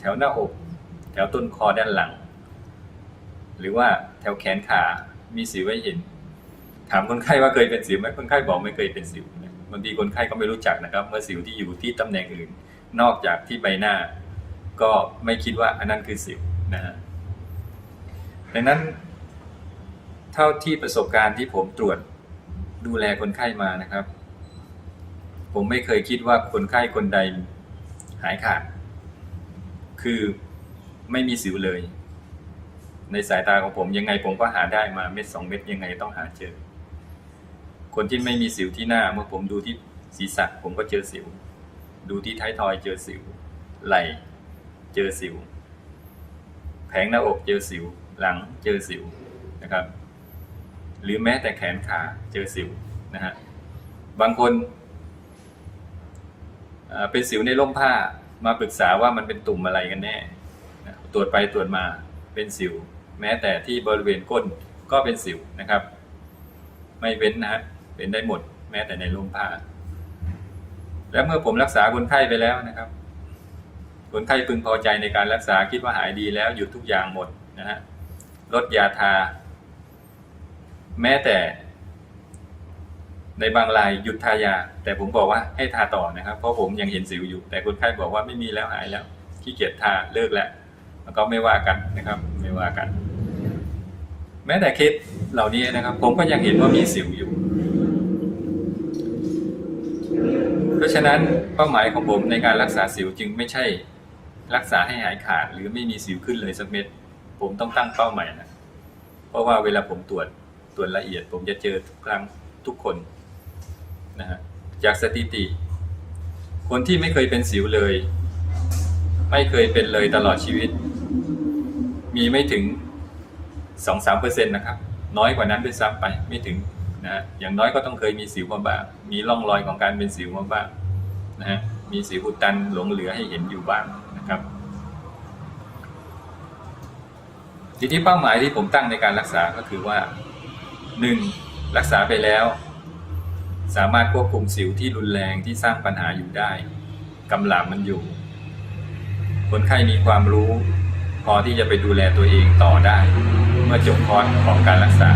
แถวหน้าอก แถวต้นคอด้านหลัง หรือว่าแถวแขนขา มีสิวให้เห็น ถามคนไข้ว่าเคยเป็นสิวไหมคนไข้บอกไม่เคยเป็นสิวบางทีคนไข้ก็ไม่รู้จักนะครับ เมื่อสิวที่อยู่ที่ตำแหน่งอื่น นอกจากที่ใบหน้า ก็ไม่คิดว่าอันนั้นคือสิวนะฮะดังนั้น เท่าที่ประสบการณ์ที่ผมตรวจดูแลคนไข้มานะครับ ผมไม่เคยคิดว่าคนไข้คนใดหายขาด คือไม่มีสิวเลย ในสายตาของผมยังไงผมก็หาได้มาเม็ดสองเม็ดยังไงต้องหาเจอ คนที่ไม่มีสิวที่หน้า เมื่อผมดูที่ศีรษะผมก็เจอสิว ดูที่ท้ายทอยเจอสิว ไหล่เจอสิว แผงหน้าอกเจอสิว หลังเจอสิวนะครับ หรือแม้แต่แขนขาเจอสิวนะฮะบางคนเป็นสิวในร่มผ้า มาปรึกษาว่ามันเป็นตุ่มอะไรกันแน่ตรวจไปตรวจมาเป็นสิว แม้แต่ที่บริเวณก้นก็เป็นสิวนะครับ ไม่เว้นนะฮะเป็นได้หมด แม้แต่ในร่มผ้าและเมื่อผมรักษาคนไข้ไปแล้วนะครับ คนไข้พึงพอใจในการรักษาคิดว่าหายดีแล้วหยุดทุกอย่างหมดนะฮะลดยาทา แม้แต่ ในบางรายหยุดทายา แต่ผมบอกว่าให้ทาต่อนะครับ เพราะผมยังเห็นสิวอยู่ แต่คนไข้บอกว่าไม่มีแล้วหายแล้วขี้เกียจทาเลิกแล้วมันก็ไม่ว่ากันนะครับ ไม่ว่ากัน แม้แต่เคสเหล่านี้นะครับ ผมก็ยังเห็นว่ามีสิวอยู่ เพราะฉะนั้นเป้าหมายของผมในการรักษาสิวจึงไม่ใช่ รักษาให้หายขาด หรือไม่มีสิวขึ้นเลยสักเม็ดผมต้องตั้งเป้าหมายนะเพราะว่าเวลาผมตรวจตรวจละเอียด ผมจะเจอทุกครั้งทุกคน นะฮะจากสถิติ คนที่ไม่เคยเป็นสิวเลย ไม่เคยเป็นเลยตลอดชีวิต มีไม่ถึงสองสามเปอร์เซ็นต์นะครับ น้อยกว่านั้นด้วยซ้ำไปไม่ถึงนะฮะอย่างน้อยก็ต้องเคยมีสิวมาบ้างมีร่องรอยของการเป็นสิวมาบ้างนะฮะมีสิวอุดตันหลงเหลือให้เห็นอยู่บ้างนะครับทีนี้เป้าหมายที่ผมตั้งในการรักษาก็คือว่าหนึ่งรักษาไปแล้ว สามารถควบคุมสิวที่รุนแรงที่สร้างปัญหาอยู่ได้กำลังมันอยู่ คนไข้มีความรู้ พอที่จะไปดูแลตัวเองต่อได้ เมื่อจบคอร์สของการรักษา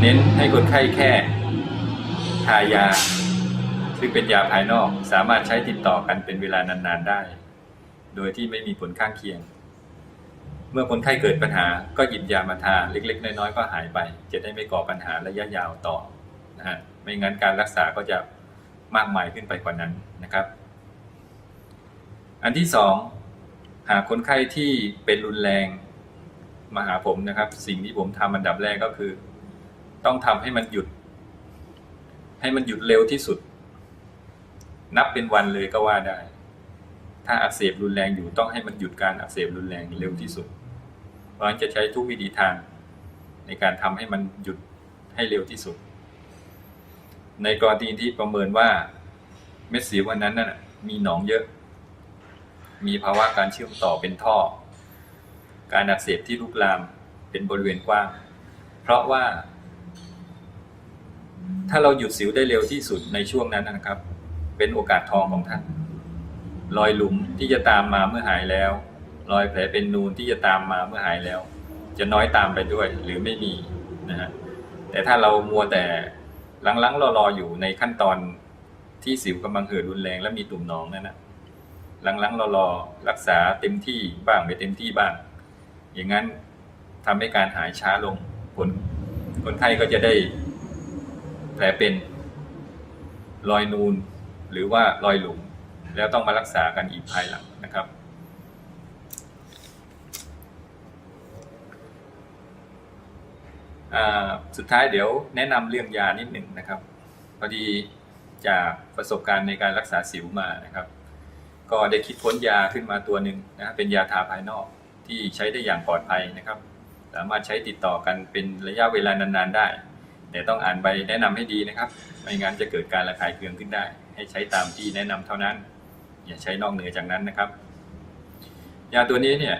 เน้นให้คนไข้แค่ ทายา ซึ่งเป็นยาภายนอกสามารถใช้ติดต่อกันเป็นเวลานานๆได้ โดยที่ไม่มีผลข้างเคียง เมื่อคนไข้เกิดปัญหาก็หยิบยามาทาเล็ก ๆ น้อยๆก็หายไป จะได้ไม่ก่อปัญหาระยะยาวต่อ นะฮะไม่งั้นการรักษาก็จะมากมายขึ้นไปกว่านั้นนะครับ อันที่สองหากคนไข้ที่เป็นรุนแรงมาหาผมนะครับ สิ่งที่ผมทำอันดับแรกก็คือ ต้องทำให้มันหยุด ให้มันหยุดเร็วที่สุด นับเป็นวันเลยก็ว่าได้ ถ้าอักเสบรุนแรงอยู่ต้องให้มันหยุดการอักเสบรุนแรงเร็วที่สุด เพราะฉะนั้นจะใช้ทุกวิธีทางในการทำให้มันหยุดให้เร็วที่สุด ในกรณีที่ประเมินว่าเม็ดสีวันนั้นน่ะมีหนองเยอะ มีภาวะการเชื่อมต่อเป็นท่อ การอักเสบที่ลุกลามเป็นบริเวณกว้าง เพราะว่า ถ้าเราหยุดสิวได้เร็วที่สุดในช่วงนั้นนะครับ เป็นโอกาสทองของท่าน รอยหลุมที่จะตามมาเมื่อหายแล้ว รอยแผลเป็นนูนที่จะตามมาเมื่อหายแล้ว จะน้อยตามไปด้วยหรือไม่มีนะฮะแต่ถ้าเรามัวแต่ ลังๆรอๆอยู่ในขั้นตอนที่สิวกำลังเหือดรุนแรงและมีตุ่มหนองนั่นนะลังๆรอๆรักษาเต็มที่บ้างไม่เต็มที่บ้าง อย่างนั้นทำให้การหายช้าลงผลคนไข้ก็จะได้แผลเป็นรอยนูนหรือว่ารอยหลุม แล้วต้องมารักษากันอีกภายหลังนะครับ อ่า สุดท้ายเดี๋ยวแนะนำเรื่องยานิดหนึ่งนะครับ พอดีจากประสบการณ์ในการรักษาสิวมานะครับ ก็ได้คิดค้นยาขึ้นมาตัวหนึ่งนะเป็นยาทาภายนอกที่ใช้ได้อย่างปลอดภัยนะครับ สามารถใช้ติดต่อกันเป็นระยะเวลานานๆได้ แต่ต้องอ่านใบแนะนำให้ดีนะครับ ไม่งั้นจะเกิดการระคายเคืองขึ้นได้ ให้ใช้ตามที่แนะนำเท่านั้น อย่าใช้นอกเหนือจากนั้นนะครับ ยาตัวนี้เนี่ย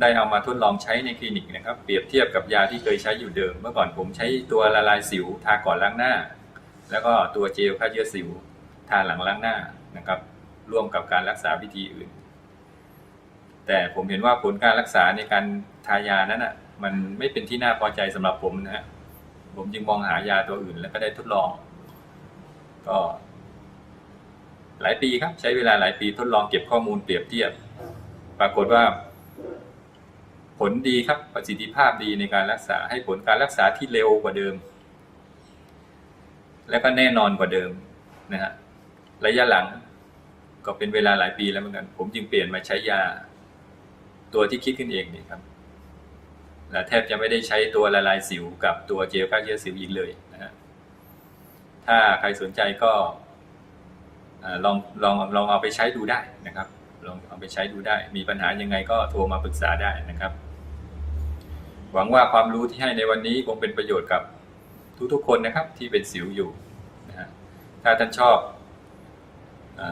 ได้เอามาทดลองใช้ในคลินิกนะครับเปรียบเทียบกับยาที่เคยใช้อยู่เดิม เมื่อก่อนผมใช้ตัวละลายสิวทาก่อนล้างหน้า แล้วก็ตัวเจลฆ่าเชื้อสิวทาหลังล้างหน้านะครับ ร่วมกับการรักษาวิธีอื่น แต่ผมเห็นว่าผลการรักษาในการทายานั้นอะมันไม่เป็นที่น่าพอใจสำหรับผมนะฮะผมจึงมองหายาตัวอื่นแล้วก็ได้ทดลอง ก็ หลายปีครับ ใช้เวลาหลายปีทดลองเก็บข้อมูลเปรียบเทียบ ปรากฏว่า ผลดีครับประสิทธิภาพดีในการรักษาให้ผลการรักษาที่เร็วกว่าเดิม และก็แน่นอนกว่าเดิมนะฮะระยะหลังก็เป็นเวลาหลายปีแล้วเหมือนกัน ผมจึงเปลี่ยนมาใช้ยา ตัวที่คิดขึ้นเองนี่ครับและแทบจะไม่ได้ใช้ตัวละลายสิวกับตัวเจลฆ่าเชื้อสิวอีกเลยนะฮะถ้าใครสนใจก็ลองลองลองเอาไปใช้ดูได้นะครับ ลองเอาไปใช้ดูได้ มีปัญหายังไงก็โทรมาปรึกษาได้นะครับ หวังว่าความรู้ที่ให้ในวันนี้คงเป็นประโยชน์กับทุกๆคนนะครับที่เป็นสิวอยู่นะฮะถ้าท่านชอบอ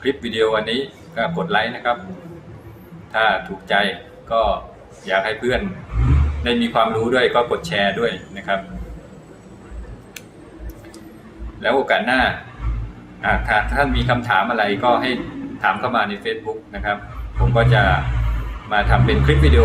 คลิปวิดีโอวันนี้ก็กดไลค์นะครับ ถ้าถูกใจก็อยากให้เพื่อนได้มีความรู้ด้วยก็กดแชร์ด้วยนะครับ แล้วโอกาสหน้าอ่าถ้าท่านมีคำถามอะไรก็ให้ถามเข้ามาใน Facebook นะครับ ผมก็จะมาทำเป็นคลิปวิดีโอ